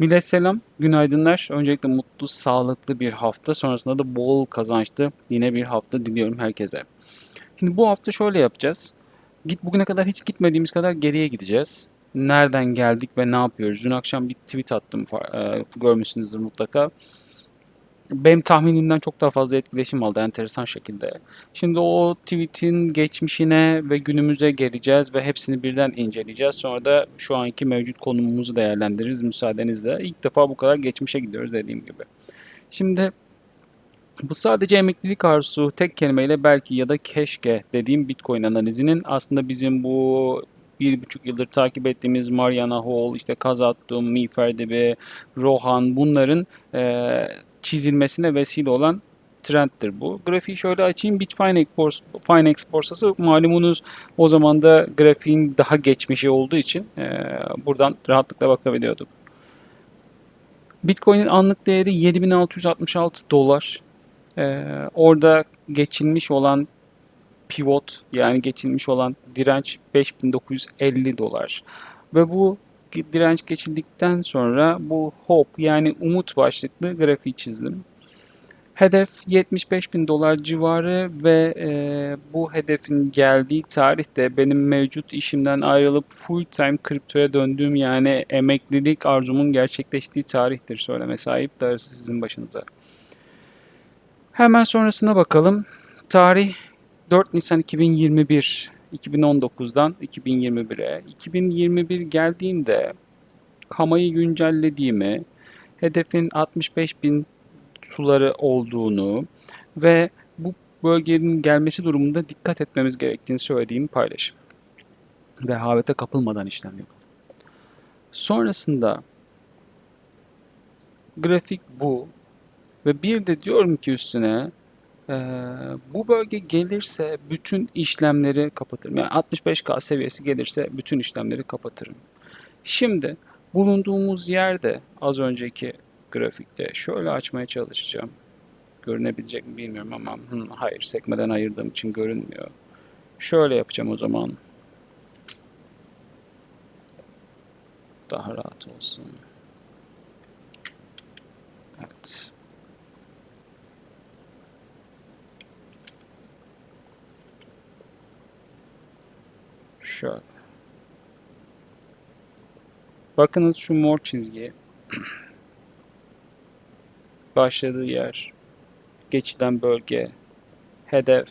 Millet selam, günaydınlar. Öncelikle mutlu, sağlıklı bir hafta, sonrasında da bol kazançlı yine bir hafta diliyorum herkese. Şimdi bu hafta şöyle yapacağız. Git bugüne kadar hiç gitmediğimiz kadar geriye gideceğiz. Nereden geldik ve ne yapıyoruz? Dün akşam bir tweet attım, e, görmüşsünüzdür mutlaka. Benim tahminimden çok daha fazla etkileşim aldı enteresan şekilde. Şimdi o tweet'in geçmişine ve günümüze geleceğiz ve hepsini birden inceleyeceğiz. Sonra da şu anki mevcut konumumuzu değerlendiririz müsaadenizle. İlk defa bu kadar geçmişe gidiyoruz dediğim gibi. Şimdi bu sadece emeklilik arzusu tek kelimeyle belki ya da keşke dediğim Bitcoin analizinin aslında bizim bu bir buçuk yıldır takip ettiğimiz Mariana Hall, işte Kazattum, Miferdibi, Rohan bunların eee, çizilmesine vesile olan trenddir bu. Grafiği şöyle açayım. Bitfinex bors Finex borsası malumunuz o zaman da grafiğin daha geçmişi olduğu için eee, buradan rahatlıkla bakabiliyorduk. Bitcoin'in anlık değeri 7666 dolar. Ee, orada geçilmiş olan pivot yani geçilmiş olan direnç 5950 dolar. Ve bu direnç geçildikten sonra bu hope yani umut başlıklı grafiği çizdim. Hedef 75 bin dolar civarı ve e, bu hedefin geldiği tarihte benim mevcut işimden ayrılıp full time kriptoya döndüğüm yani emeklilik arzumun gerçekleştiği tarihtir söyleme sahip darısı sizin başınıza. Hemen sonrasına bakalım. Tarih 4 Nisan 2021. 2019'dan 2021'e. 2021 geldiğinde kamayı güncellediğimi, hedefin 65 bin suları olduğunu ve bu bölgenin gelmesi durumunda dikkat etmemiz gerektiğini söylediğimi paylaşım. Rehavete kapılmadan işlem. Sonrasında grafik bu ve bir de diyorum ki üstüne eee, bu bölge gelirse bütün işlemleri kapatırım. Yani 65K seviyesi gelirse bütün işlemleri kapatırım. Şimdi bulunduğumuz yerde az önceki grafikte şöyle açmaya çalışacağım. Görünebilecek mi bilmiyorum ama hı, hayır sekmeden ayırdığım için görünmüyor. Şöyle yapacağım o zaman. Daha rahat olsun. Evet. Şöyle. Bakınız şu mor çizgi. Başladığı yer, geçilen bölge, hedef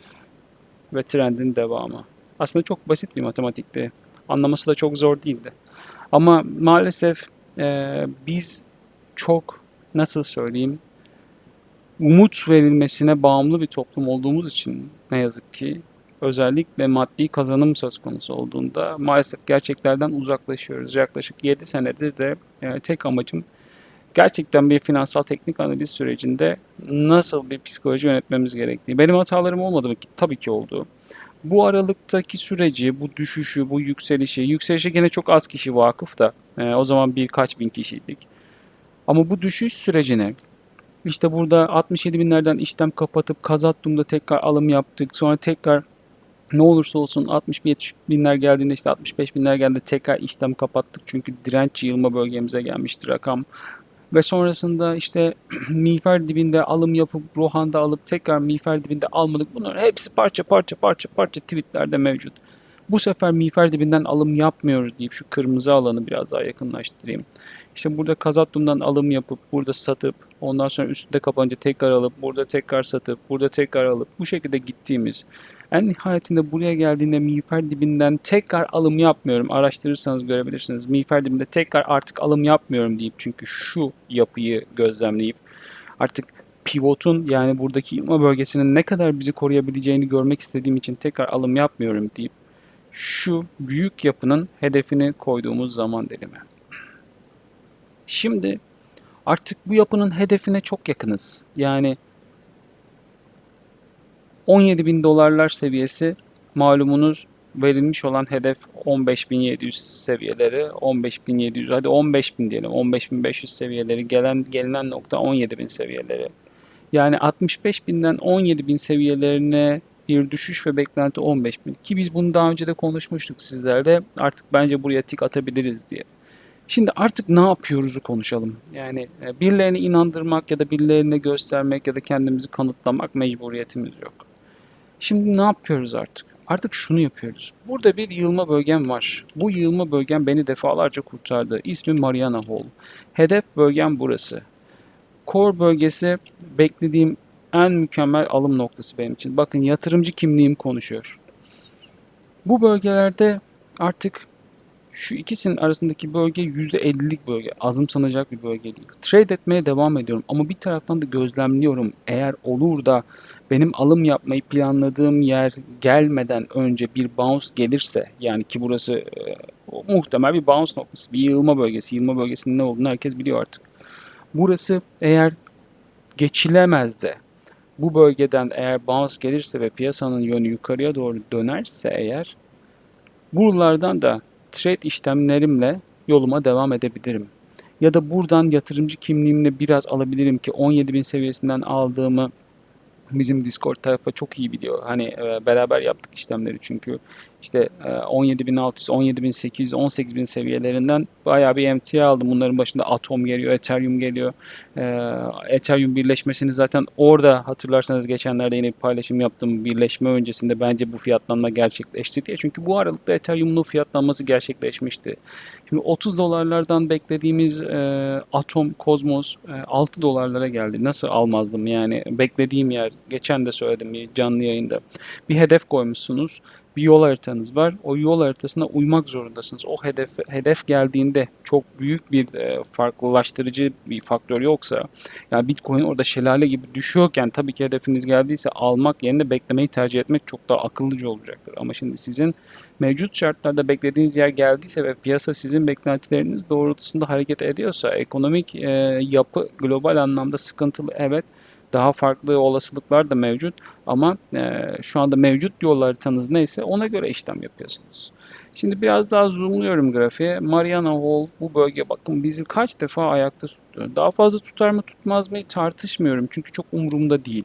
ve trendin devamı. Aslında çok basit bir matematikti. Anlaması da çok zor değildi. Ama maalesef eee, biz çok nasıl söyleyeyim umut verilmesine bağımlı bir toplum olduğumuz için ne yazık ki özellikle maddi kazanım söz konusu olduğunda maalesef gerçeklerden uzaklaşıyoruz. Yaklaşık 7 senedir de e, tek amacım gerçekten bir finansal teknik analiz sürecinde nasıl bir psikoloji yönetmemiz gerektiği. Benim hatalarım olmadı mı? Tabii ki oldu. Bu aralıktaki süreci, bu düşüşü, bu yükselişi, yükselişe gene çok az kişi vakıf da e, o zaman birkaç bin kişiydik. Ama bu düşüş sürecine işte burada 67 binlerden işlem kapatıp Kazattum'da tekrar alım yaptık. Sonra tekrar ne olursa olsun 60-70 binler geldiğinde işte 65 binler geldiğinde tekrar işlem kapattık. Çünkü direnç yığılma bölgemize gelmişti rakam. Ve sonrasında işte miğfer dibinde alım yapıp Rohan'da alıp tekrar miğfer dibinde almadık. Bunların hepsi parça parça parça parça tweetlerde mevcut. Bu sefer miğfer dibinden alım yapmıyoruz deyip şu kırmızı alanı biraz daha yakınlaştırayım. İşte burada Kazattum'dan alım yapıp burada satıp ondan sonra üstünde kapanınca tekrar alıp burada tekrar satıp burada tekrar alıp bu şekilde gittiğimiz en nihayetinde buraya geldiğinde miğfer dibinden tekrar alım yapmıyorum. Araştırırsanız görebilirsiniz. Miğfer dibinde tekrar artık alım yapmıyorum deyip çünkü şu yapıyı gözlemleyip artık pivotun yani buradaki yılma bölgesinin ne kadar bizi koruyabileceğini görmek istediğim için tekrar alım yapmıyorum deyip şu büyük yapının hedefini koyduğumuz zaman dilimi. Şimdi artık bu yapının hedefine çok yakınız. Yani 17 bin dolarlar seviyesi malumunuz verilmiş olan hedef 15.700 seviyeleri 15.700 hadi 15.000 diyelim 15.500 seviyeleri gelen gelinen nokta 17.000 seviyeleri yani 65 binden 17 bin seviyelerine bir düşüş ve beklenti 15 bin ki biz bunu daha önce de konuşmuştuk sizlerle artık bence buraya tik atabiliriz diye. Şimdi artık ne yapıyoruzu konuşalım. Yani e, birilerini inandırmak ya da birilerine göstermek ya da kendimizi kanıtlamak mecburiyetimiz yok. Şimdi ne yapıyoruz artık? Artık şunu yapıyoruz. Burada bir yığılma bölgem var. Bu yığılma bölgem beni defalarca kurtardı. İsmi Mariana Hall. Hedef bölgem burası. Core bölgesi beklediğim en mükemmel alım noktası benim için. Bakın yatırımcı kimliğim konuşuyor. Bu bölgelerde artık şu ikisinin arasındaki bölge %50'lik bölge. Azımsanacak bir bölge değil. Trade etmeye devam ediyorum ama bir taraftan da gözlemliyorum. Eğer olur da benim alım yapmayı planladığım yer gelmeden önce bir bounce gelirse yani ki burası e, muhtemel bir bounce noktası, bir yığılma bölgesi. Yığılma bölgesinin ne olduğunu herkes biliyor artık. Burası eğer geçilemez de bu bölgeden eğer bounce gelirse ve piyasanın yönü yukarıya doğru dönerse eğer buralardan da trade işlemlerimle yoluma devam edebilirim. Ya da buradan yatırımcı kimliğimle biraz alabilirim ki 17.000 seviyesinden aldığımı bizim Discord tayfa çok iyi biliyor. Hani e, beraber yaptık işlemleri çünkü işte e, 17.600, 17.800, 18.000 seviyelerinden bayağı bir MTA aldım. Bunların başında Atom geliyor, Ethereum geliyor. E, Ethereum birleşmesini zaten orada hatırlarsanız geçenlerde yine bir paylaşım yaptım. Birleşme öncesinde bence bu fiyatlanma gerçekleşti diye. Çünkü bu aralıkta Ethereum'un fiyatlanması gerçekleşmişti. Şimdi 30 dolarlardan beklediğimiz e, Atom, Cosmos e, 6 dolarlara geldi. Nasıl almazdım yani beklediğim yer. Geçen de söyledim bir canlı yayında. Bir hedef koymuşsunuz bir yol haritanız var. O yol haritasına uymak zorundasınız. O hedef hedef geldiğinde çok büyük bir e, farklılaştırıcı bir faktör yoksa yani Bitcoin orada şelale gibi düşüyorken tabii ki hedefiniz geldiyse almak yerine beklemeyi tercih etmek çok daha akıllıca olacaktır. Ama şimdi sizin mevcut şartlarda beklediğiniz yer geldiyse ve piyasa sizin beklentileriniz doğrultusunda hareket ediyorsa ekonomik e, yapı global anlamda sıkıntılı evet daha farklı olasılıklar da mevcut ama e, şu anda mevcut yol haritanız neyse ona göre işlem yapıyorsunuz. Şimdi biraz daha zoomluyorum grafiğe. Mariana Hall bu bölge bakın bizi kaç defa ayakta tuttu. Daha fazla tutar mı tutmaz mı tartışmıyorum çünkü çok umurumda değil.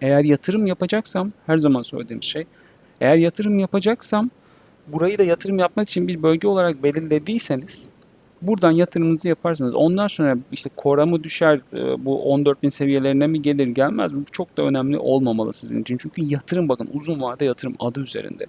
Eğer yatırım yapacaksam her zaman söylediğim şey eğer yatırım yapacaksam burayı da yatırım yapmak için bir bölge olarak belirlediyseniz Buradan yatırımınızı yaparsanız ondan sonra işte kora mı düşer e, bu 14.000 seviyelerine mi gelir gelmez mi? Çok da önemli olmamalı sizin için. Çünkü yatırım bakın uzun vade yatırım adı üzerinde.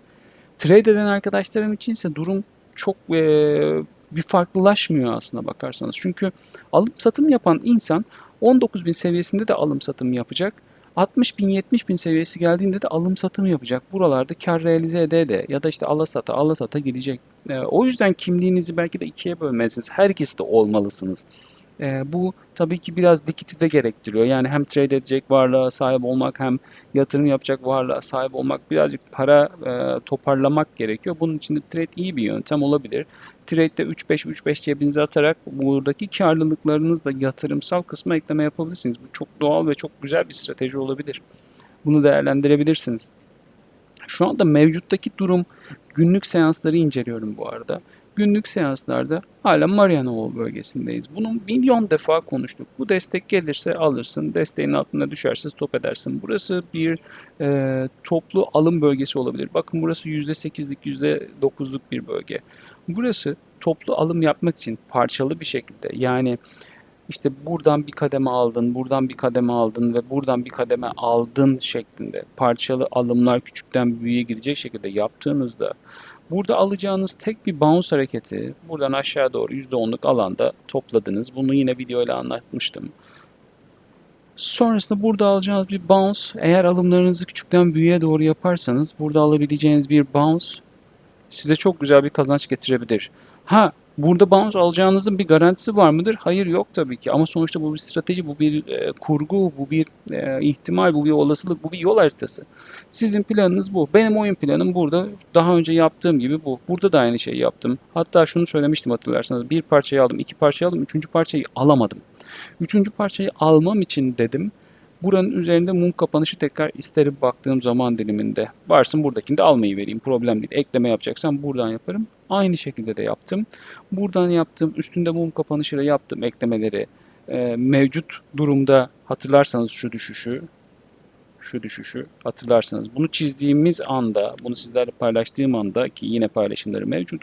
Trade eden arkadaşlarım için ise durum çok e, bir farklılaşmıyor aslında bakarsanız. Çünkü alım satım yapan insan 19.000 seviyesinde de alım satım yapacak. 60 bin 70 bin seviyesi geldiğinde de alım satım yapacak. Buralarda kar realize ede de ya da işte alasata alasata gidecek. E, o yüzden kimliğinizi belki de ikiye bölmelisiniz. Her de olmalısınız. E, bu tabii ki biraz likiti de gerektiriyor. Yani hem trade edecek varlığa sahip olmak hem yatırım yapacak varlığa sahip olmak birazcık para e, toparlamak gerekiyor. Bunun için de trade iyi bir yöntem olabilir. Trade'de 3-5-3-5 cebinize atarak buradaki karlılıklarınızla yatırımsal kısma ekleme yapabilirsiniz. Bu çok doğal ve çok güzel bir strateji olabilir. Bunu değerlendirebilirsiniz. Şu anda mevcuttaki durum günlük seansları inceliyorum bu arada. Günlük seanslarda hala Mariana Wall bölgesindeyiz. Bunu milyon defa konuştuk. Bu destek gelirse alırsın, desteğin altına düşerse stop edersin. Burası bir e, toplu alım bölgesi olabilir. Bakın burası %8'lik, %9'luk bir bölge. Burası toplu alım yapmak için parçalı bir şekilde yani işte buradan bir kademe aldın, buradan bir kademe aldın ve buradan bir kademe aldın şeklinde parçalı alımlar küçükten büyüğe gidecek şekilde yaptığınızda burada alacağınız tek bir bounce hareketi buradan aşağı doğru %10'luk alanda topladınız. Bunu yine videoyla anlatmıştım. Sonrasında burada alacağınız bir bounce eğer alımlarınızı küçükten büyüğe doğru yaparsanız burada alabileceğiniz bir bounce size çok güzel bir kazanç getirebilir. Ha burada bounce alacağınızın bir garantisi var mıdır? Hayır yok tabii ki ama sonuçta bu bir strateji, bu bir e, kurgu, bu bir e, ihtimal, bu bir olasılık, bu bir yol haritası. Sizin planınız bu. Benim oyun planım burada. Daha önce yaptığım gibi bu. Burada da aynı şeyi yaptım. Hatta şunu söylemiştim hatırlarsanız. Bir parçayı aldım, iki parçayı aldım, üçüncü parçayı alamadım. Üçüncü parçayı almam için dedim Buranın üzerinde mum kapanışı tekrar isterim baktığım zaman diliminde. Varsın buradakini de almayı vereyim. Problem değil. Ekleme yapacaksam buradan yaparım. Aynı şekilde de yaptım. Buradan yaptım. Üstünde mum kapanışıyla yaptım eklemeleri. Ee, mevcut durumda hatırlarsanız şu düşüşü şu düşüşü hatırlarsınız. Bunu çizdiğimiz anda, bunu sizlerle paylaştığım anda ki yine paylaşımları mevcut.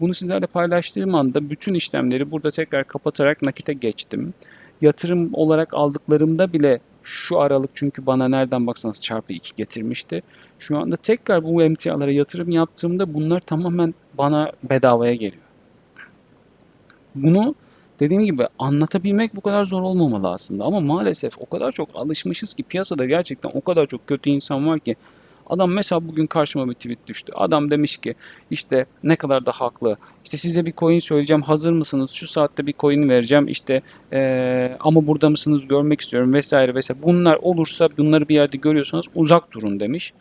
Bunu sizlerle paylaştığım anda bütün işlemleri burada tekrar kapatarak nakite geçtim. Yatırım olarak aldıklarımda bile şu aralık çünkü bana nereden baksanız çarpı 2 getirmişti. Şu anda tekrar bu emtialara yatırım yaptığımda bunlar tamamen bana bedavaya geliyor. Bunu dediğim gibi anlatabilmek bu kadar zor olmamalı aslında ama maalesef o kadar çok alışmışız ki piyasada gerçekten o kadar çok kötü insan var ki adam mesela bugün karşıma bir tweet düştü. Adam demiş ki işte ne kadar da haklı. İşte size bir coin söyleyeceğim hazır mısınız? Şu saatte bir coin vereceğim işte eee, ama burada mısınız görmek istiyorum vesaire vesaire. Bunlar olursa bunları bir yerde görüyorsanız uzak durun demiş.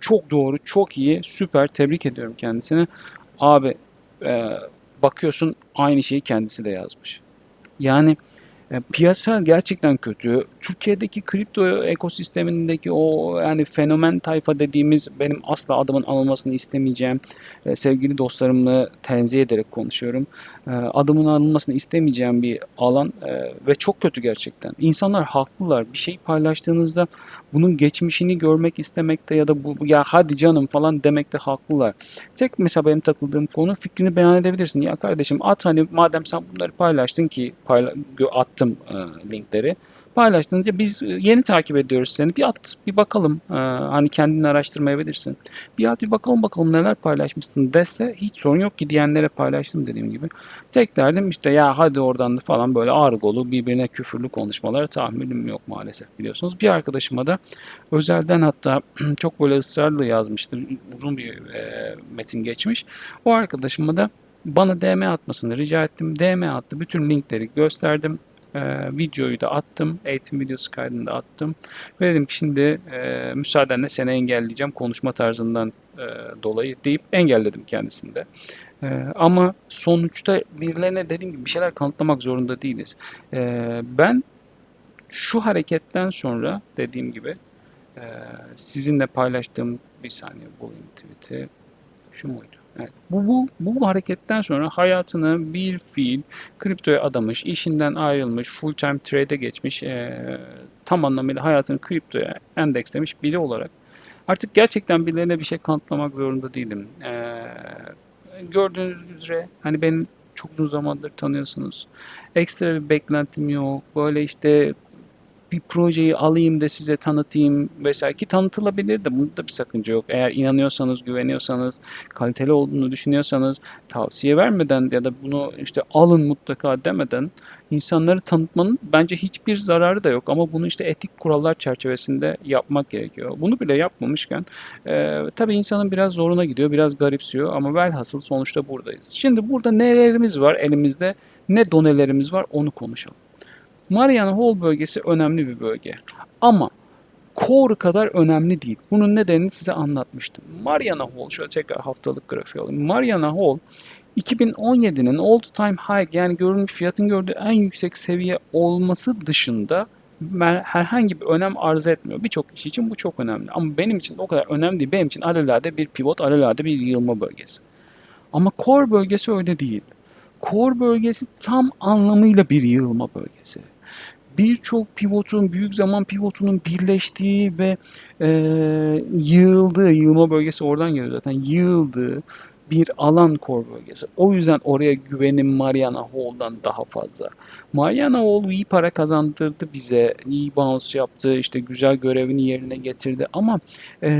Çok doğru, çok iyi, süper. Tebrik ediyorum kendisine. Abi eee, bakıyorsun aynı şeyi kendisi de yazmış. Yani e, piyasa gerçekten kötü. Türkiye'deki kripto ekosistemindeki o yani fenomen tayfa dediğimiz benim asla adımın alınmasını istemeyeceğim e, sevgili dostlarımla tenzih ederek konuşuyorum. E, adımın alınmasını istemeyeceğim bir alan e, ve çok kötü gerçekten. İnsanlar haklılar. Bir şey paylaştığınızda bunun geçmişini görmek istemekte ya da bu ya hadi canım falan demekte haklılar. Tek mesela benim takıldığım konu fikrini beyan edebilirsin. Ya kardeşim at hani madem sen bunları paylaştın ki payla, attım e, linkleri. Paylaştığınca biz e, yeni takip ediyoruz seni. Bir at bir bakalım. E, hani kendini araştırmayabilirsin. Bir at bir bakalım bakalım neler paylaşmışsın dese hiç sorun yok ki diyenlere paylaştım dediğim gibi. Tek derdim işte ya hadi oradan da falan böyle argolu birbirine küfürlü konuşmalara tahammülüm yok maalesef biliyorsunuz. Bir arkadaşıma da özelden hatta çok böyle ısrarla yazmıştır. Uzun bir e, metin geçmiş. O arkadaşıma da bana DM atmasını rica ettim. DM attı. Bütün linkleri gösterdim. E, videoyu da attım. Eğitim videosu kaydını da attım. Ve dedim ki şimdi e, müsaadenle seni engelleyeceğim konuşma tarzından e, dolayı deyip engelledim kendisini de. E, ama sonuçta birilerine dediğim gibi bir şeyler kanıtlamak zorunda değiliz. E, ben şu hareketten sonra dediğim gibi e, sizinle paylaştığım bir saniye bulayım tweet'i. Şu muydu? Evet. Bu, bu, bu hareketten sonra hayatını bir fiil kriptoya adamış, işinden ayrılmış, full time trade'e geçmiş, e, tam anlamıyla hayatını kriptoya endekslemiş biri olarak artık gerçekten birilerine bir şey kanıtlamak zorunda değilim. E, gördüğünüz üzere hani beni çok uzun zamandır tanıyorsunuz. Ekstra bir beklentim yok. Böyle işte bir projeyi alayım da size tanıtayım vesaire ki tanıtılabilir de bunda bir sakınca yok. Eğer inanıyorsanız, güveniyorsanız, kaliteli olduğunu düşünüyorsanız tavsiye vermeden ya da bunu işte alın mutlaka demeden insanları tanıtmanın bence hiçbir zararı da yok ama bunu işte etik kurallar çerçevesinde yapmak gerekiyor. Bunu bile yapmamışken e, tabii insanın biraz zoruna gidiyor, biraz garipsiyor ama velhasıl sonuçta buradayız. Şimdi burada nelerimiz var elimizde, ne donelerimiz var onu konuşalım. Mariana Hall bölgesi önemli bir bölge. Ama Core kadar önemli değil. Bunun nedenini size anlatmıştım. Mariana Hall, şöyle tekrar haftalık grafiği alayım. Mariana Hall 2017'nin all time high yani görülmüş fiyatın gördüğü en yüksek seviye olması dışında herhangi bir önem arz etmiyor. Birçok kişi için bu çok önemli. Ama benim için o kadar önemli değil. Benim için alelade bir pivot, alelade bir yığılma bölgesi. Ama core bölgesi öyle değil. Core bölgesi tam anlamıyla bir yığılma bölgesi birçok pivotun, büyük zaman pivotunun birleştiği ve e, yığıldığı, yığılma bölgesi oradan geliyor zaten, yığıldığı bir alan core bölgesi. O yüzden oraya güvenim Mariana Hall'dan daha fazla. Mariana Hall iyi para kazandırdı bize, iyi bounce yaptı, işte güzel görevini yerine getirdi ama e,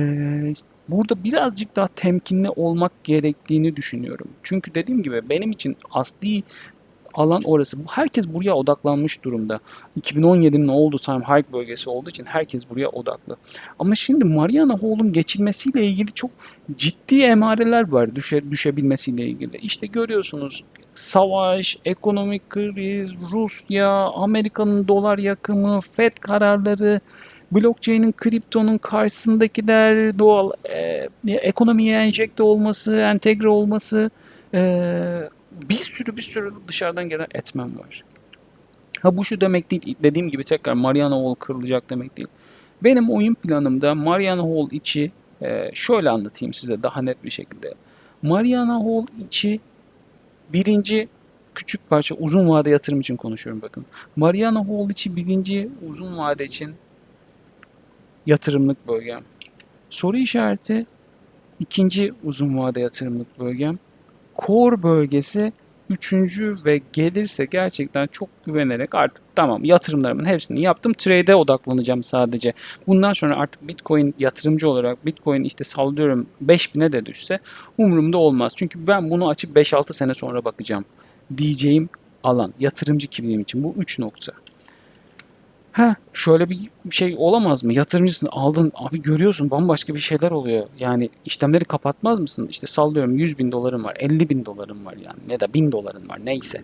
burada birazcık daha temkinli olmak gerektiğini düşünüyorum. Çünkü dediğim gibi benim için asli alan orası. Herkes buraya odaklanmış durumda. 2017'nin oldu time high bölgesi olduğu için herkes buraya odaklı. Ama şimdi Mariana Hall'un geçilmesiyle ilgili çok ciddi emareler var düşe, düşebilmesiyle ilgili. İşte görüyorsunuz savaş, ekonomik kriz, Rusya, Amerika'nın dolar yakımı, FED kararları, blockchain'in kriptonun karşısındakiler, doğal e, ekonomiye enjekte olması, entegre olması, e, bir sürü bir sürü dışarıdan gelen etmen var. Ha bu şu demek değil. Dediğim gibi tekrar Mariana Hall kırılacak demek değil. Benim oyun planımda Mariana Hall içi e, şöyle anlatayım size daha net bir şekilde. Mariana Hall içi birinci küçük parça uzun vade yatırım için konuşuyorum bakın. Mariana Hall içi birinci uzun vade için yatırımlık bölgem. Soru işareti ikinci uzun vade yatırımlık bölgem. Core bölgesi üçüncü ve gelirse gerçekten çok güvenerek artık tamam yatırımlarımın hepsini yaptım. Trade'e odaklanacağım sadece. Bundan sonra artık Bitcoin yatırımcı olarak Bitcoin işte sallıyorum 5000'e de düşse umurumda olmaz. Çünkü ben bunu açıp 5-6 sene sonra bakacağım diyeceğim alan. Yatırımcı kimliğim için bu 3 nokta. Ha şöyle bir şey olamaz mı? Yatırımcısın aldın abi görüyorsun bambaşka bir şeyler oluyor. Yani işlemleri kapatmaz mısın? İşte sallıyorum 100 bin dolarım var 50 bin dolarım var yani ya da 1000 doların var neyse.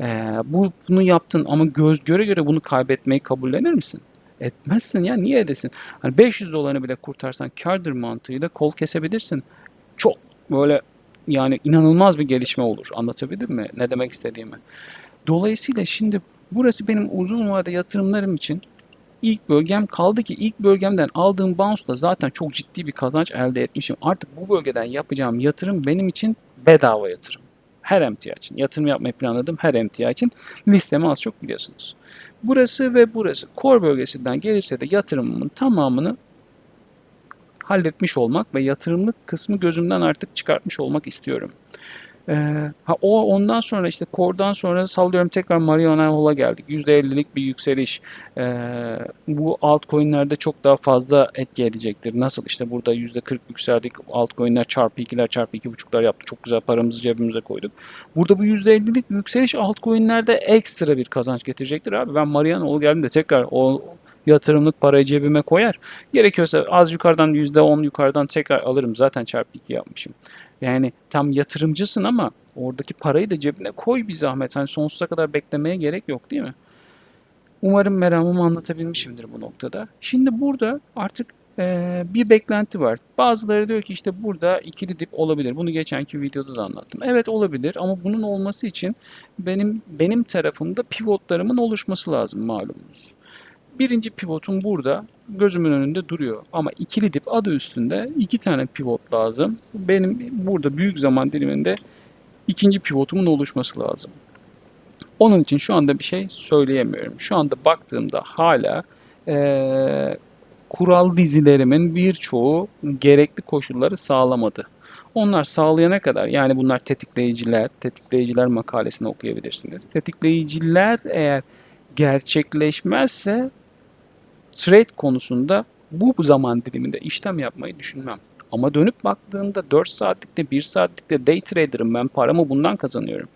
Ee, bu bunu yaptın ama göz göre göre bunu kaybetmeyi kabullenir misin? Etmezsin ya niye edesin? Hani 500 dolarını bile kurtarsan kârdır mantığıyla kol kesebilirsin. Çok böyle yani inanılmaz bir gelişme olur. Anlatabildim mi? Ne demek istediğimi? Dolayısıyla şimdi burası benim uzun vade yatırımlarım için ilk bölgem kaldı ki ilk bölgemden aldığım bounce'la zaten çok ciddi bir kazanç elde etmişim. Artık bu bölgeden yapacağım yatırım benim için bedava yatırım. Her emtia için. Yatırım yapmayı planladığım her emtia için listemi az çok biliyorsunuz. Burası ve burası core bölgesinden gelirse de yatırımımın tamamını halletmiş olmak ve yatırımlık kısmı gözümden artık çıkartmış olmak istiyorum. Ee, ha o ondan sonra işte Core'dan sonra sallıyorum tekrar Mariana Hall'a geldik. %50'lik bir yükseliş. Ee, bu altcoin'lerde çok daha fazla etki edecektir. Nasıl işte burada %40 yükseldik. Altcoin'ler çarpı 2'ler çarpı 2.5'lar yaptı. Çok güzel paramızı cebimize koyduk. Burada bu %50'lik yükseliş altcoin'lerde ekstra bir kazanç getirecektir abi. Ben Mariana Hall geldiğimde tekrar o yatırımlık parayı cebime koyar. Gerekiyorsa az yukarıdan %10 yukarıdan tekrar alırım. Zaten çarpı 2 yapmışım. Yani tam yatırımcısın ama oradaki parayı da cebine koy bir zahmet. Hani sonsuza kadar beklemeye gerek yok değil mi? Umarım meramımı anlatabilmişimdir bu noktada. Şimdi burada artık eee, bir beklenti var. Bazıları diyor ki işte burada ikili dip olabilir. Bunu geçenki videoda da anlattım. Evet olabilir ama bunun olması için benim benim tarafımda pivotlarımın oluşması lazım malumunuz. Birinci pivotum burada gözümün önünde duruyor. Ama ikili dip adı üstünde iki tane pivot lazım. Benim burada büyük zaman diliminde ikinci pivotumun oluşması lazım. Onun için şu anda bir şey söyleyemiyorum. Şu anda baktığımda hala eee, kural dizilerimin birçoğu gerekli koşulları sağlamadı. Onlar sağlayana kadar yani bunlar tetikleyiciler, tetikleyiciler makalesini okuyabilirsiniz. Tetikleyiciler eğer gerçekleşmezse trade konusunda bu zaman diliminde işlem yapmayı düşünmem. Ama dönüp baktığında 4 saatlikte 1 saatlikte day trader'ım ben paramı bundan kazanıyorum.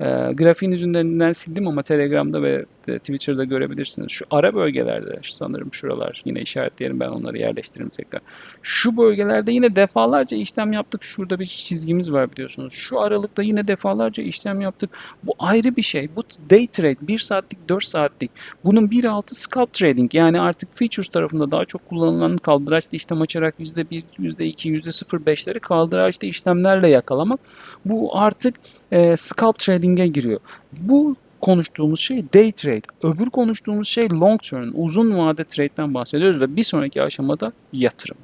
Ee, grafiğin üzerinden sildim ama Telegram'da ve e, Twitter'da görebilirsiniz. Şu ara bölgelerde sanırım şuralar yine işaretleyelim ben onları yerleştiririm tekrar. Şu bölgelerde yine defalarca işlem yaptık. Şurada bir çizgimiz var biliyorsunuz. Şu aralıkta yine defalarca işlem yaptık. Bu ayrı bir şey. Bu day trade 1 saatlik 4 saatlik. Bunun bir altı scalp trading yani artık features tarafında daha çok kullanılan kaldıraçlı işlem açarak %1, %2, %0.5'leri kaldıraçlı işlemlerle yakalamak. Bu artık e, scalp trading'e giriyor. Bu konuştuğumuz şey day trade. Öbür konuştuğumuz şey long term, uzun vade trade'den bahsediyoruz ve bir sonraki aşamada yatırım.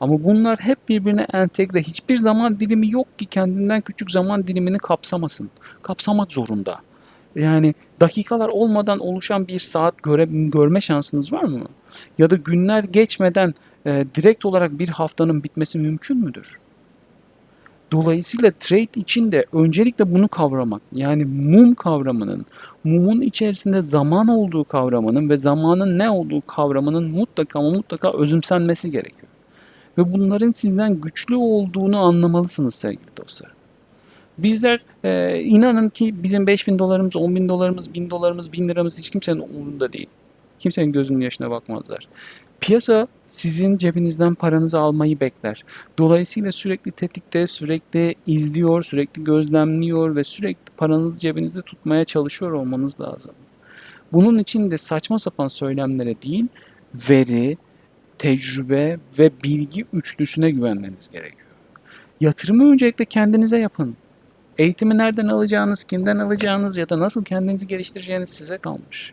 Ama bunlar hep birbirine entegre. Hiçbir zaman dilimi yok ki kendinden küçük zaman dilimini kapsamasın. Kapsamak zorunda. Yani dakikalar olmadan oluşan bir saat göre, görme şansınız var mı? Ya da günler geçmeden e, direkt olarak bir haftanın bitmesi mümkün müdür? Dolayısıyla trade için de öncelikle bunu kavramak yani mum kavramının, mumun içerisinde zaman olduğu kavramının ve zamanın ne olduğu kavramının mutlaka ama mutlaka özümsenmesi gerekiyor. Ve bunların sizden güçlü olduğunu anlamalısınız sevgili dostlar. Bizler e, inanın ki bizim 5000 dolarımız, 10 bin dolarımız, 1000 dolarımız, 1000 liramız hiç kimsenin umurunda değil. Kimsenin gözünün yaşına bakmazlar. Piyasa sizin cebinizden paranızı almayı bekler. Dolayısıyla sürekli tetikte, sürekli izliyor, sürekli gözlemliyor ve sürekli paranızı cebinizde tutmaya çalışıyor olmanız lazım. Bunun için de saçma sapan söylemlere değil, veri, tecrübe ve bilgi üçlüsüne güvenmeniz gerekiyor. Yatırımı öncelikle kendinize yapın. Eğitimi nereden alacağınız, kimden alacağınız ya da nasıl kendinizi geliştireceğiniz size kalmış.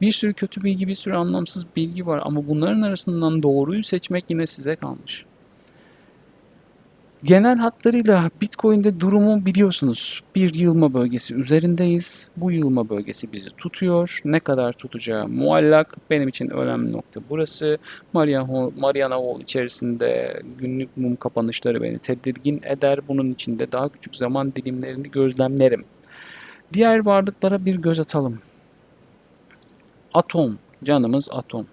Bir sürü kötü bilgi, bir sürü anlamsız bilgi var ama bunların arasından doğruyu seçmek yine size kalmış. Genel hatlarıyla Bitcoin'de durumu biliyorsunuz. Bir yığılma bölgesi üzerindeyiz. Bu yığılma bölgesi bizi tutuyor. Ne kadar tutacağı muallak. Benim için önemli nokta burası. Mariana Hall içerisinde günlük mum kapanışları beni tedirgin eder. Bunun içinde daha küçük zaman dilimlerini gözlemlerim. Diğer varlıklara bir göz atalım. Atom. Canımız atom.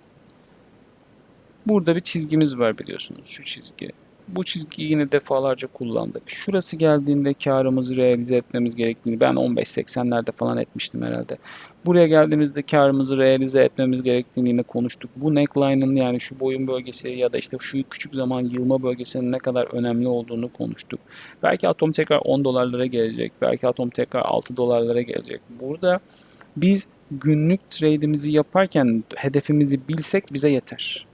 Burada bir çizgimiz var biliyorsunuz. Şu çizgi. Bu çizgiyi yine defalarca kullandık. Şurası geldiğinde karımızı realize etmemiz gerektiğini ben 15.80'lerde falan etmiştim herhalde. Buraya geldiğimizde karımızı realize etmemiz gerektiğini yine konuştuk. Bu neckline'ın yani şu boyun bölgesi ya da işte şu küçük zaman yılma bölgesinin ne kadar önemli olduğunu konuştuk. Belki atom tekrar 10 dolarlara gelecek. Belki atom tekrar 6 dolarlara gelecek. Burada biz günlük trade'imizi yaparken hedefimizi bilsek bize yeter.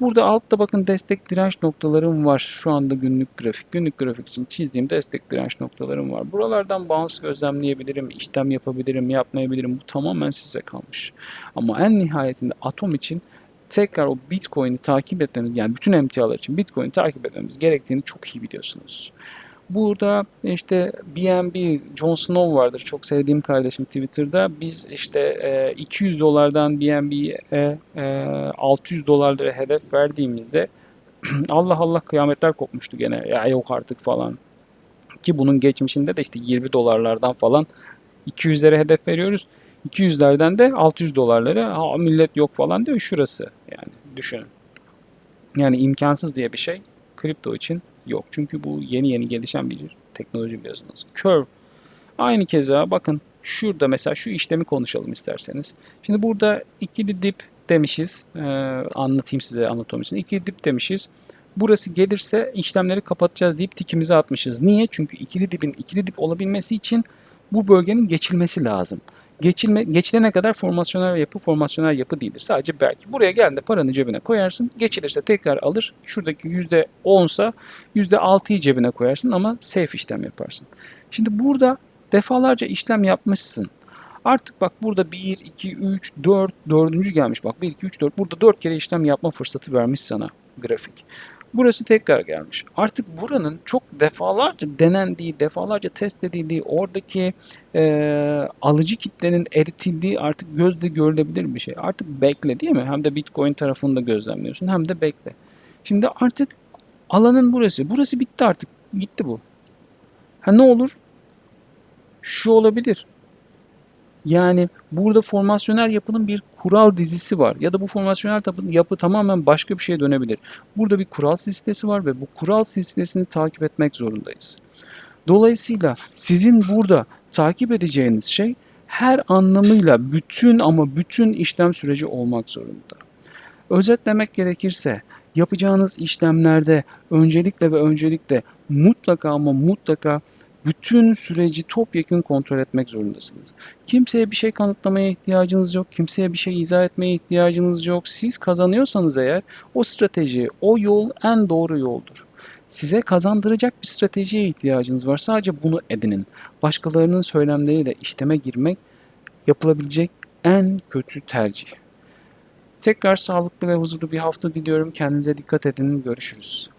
Burada altta bakın destek direnç noktalarım var. Şu anda günlük grafik. Günlük grafik için çizdiğim destek direnç noktalarım var. Buralardan bounce gözlemleyebilirim, işlem yapabilirim, yapmayabilirim. Bu tamamen size kalmış. Ama en nihayetinde atom için tekrar o Bitcoin'i takip etmemiz, yani bütün emtialar için Bitcoin'i takip etmemiz gerektiğini çok iyi biliyorsunuz. Burada işte BNB, Jon Snow vardır. Çok sevdiğim kardeşim Twitter'da. Biz işte e, 200 dolardan BNB'ye e, 600 dolarlara hedef verdiğimizde Allah Allah kıyametler kopmuştu gene. Ya yok artık falan. Ki bunun geçmişinde de işte 20 dolarlardan falan 200'lere hedef veriyoruz. 200'lerden de 600 dolarlara ha, millet yok falan diyor şurası. Yani düşünün. Yani imkansız diye bir şey kripto için yok. Çünkü bu yeni yeni gelişen bir teknoloji biliyorsunuz. Curve. Aynı keza bakın şurada mesela şu işlemi konuşalım isterseniz. Şimdi burada ikili dip demişiz. Ee, anlatayım size anatomisini. İkili dip demişiz. Burası gelirse işlemleri kapatacağız deyip tikimizi atmışız. Niye? Çünkü ikili dipin ikili dip olabilmesi için bu bölgenin geçilmesi lazım. Geçilme, geçilene kadar formasyonel yapı formasyonel yapı değildir. Sadece belki. Buraya geldiğinde paranı cebine koyarsın. Geçilirse tekrar alır. Şuradaki %10'sa %6'yı cebine koyarsın ama safe işlem yaparsın. Şimdi burada defalarca işlem yapmışsın. Artık bak burada 1, 2, 3, 4, 4. gelmiş. Bak 1, 2, 3, 4. Burada 4 kere işlem yapma fırsatı vermiş sana grafik. Burası tekrar gelmiş. Artık buranın çok defalarca denendiği, defalarca test edildiği, oradaki e, alıcı kitlenin eritildiği artık gözle görülebilir bir şey. Artık bekle değil mi? Hem de Bitcoin tarafında gözlemliyorsun hem de bekle. Şimdi artık alanın burası. Burası bitti artık. Gitti bu. Ha ne olur? Şu olabilir. Yani burada formasyonel yapının bir kural dizisi var ya da bu formasyonel yapı tamamen başka bir şeye dönebilir. Burada bir kural silsilesi var ve bu kural silsilesini takip etmek zorundayız. Dolayısıyla sizin burada takip edeceğiniz şey her anlamıyla bütün ama bütün işlem süreci olmak zorunda. Özetlemek gerekirse yapacağınız işlemlerde öncelikle ve öncelikle mutlaka ama mutlaka bütün süreci topyekun kontrol etmek zorundasınız. Kimseye bir şey kanıtlamaya ihtiyacınız yok. Kimseye bir şey izah etmeye ihtiyacınız yok. Siz kazanıyorsanız eğer o strateji, o yol en doğru yoldur. Size kazandıracak bir stratejiye ihtiyacınız var. Sadece bunu edinin. Başkalarının söylemleriyle işleme girmek yapılabilecek en kötü tercih. Tekrar sağlıklı ve huzurlu bir hafta diliyorum. Kendinize dikkat edin. Görüşürüz.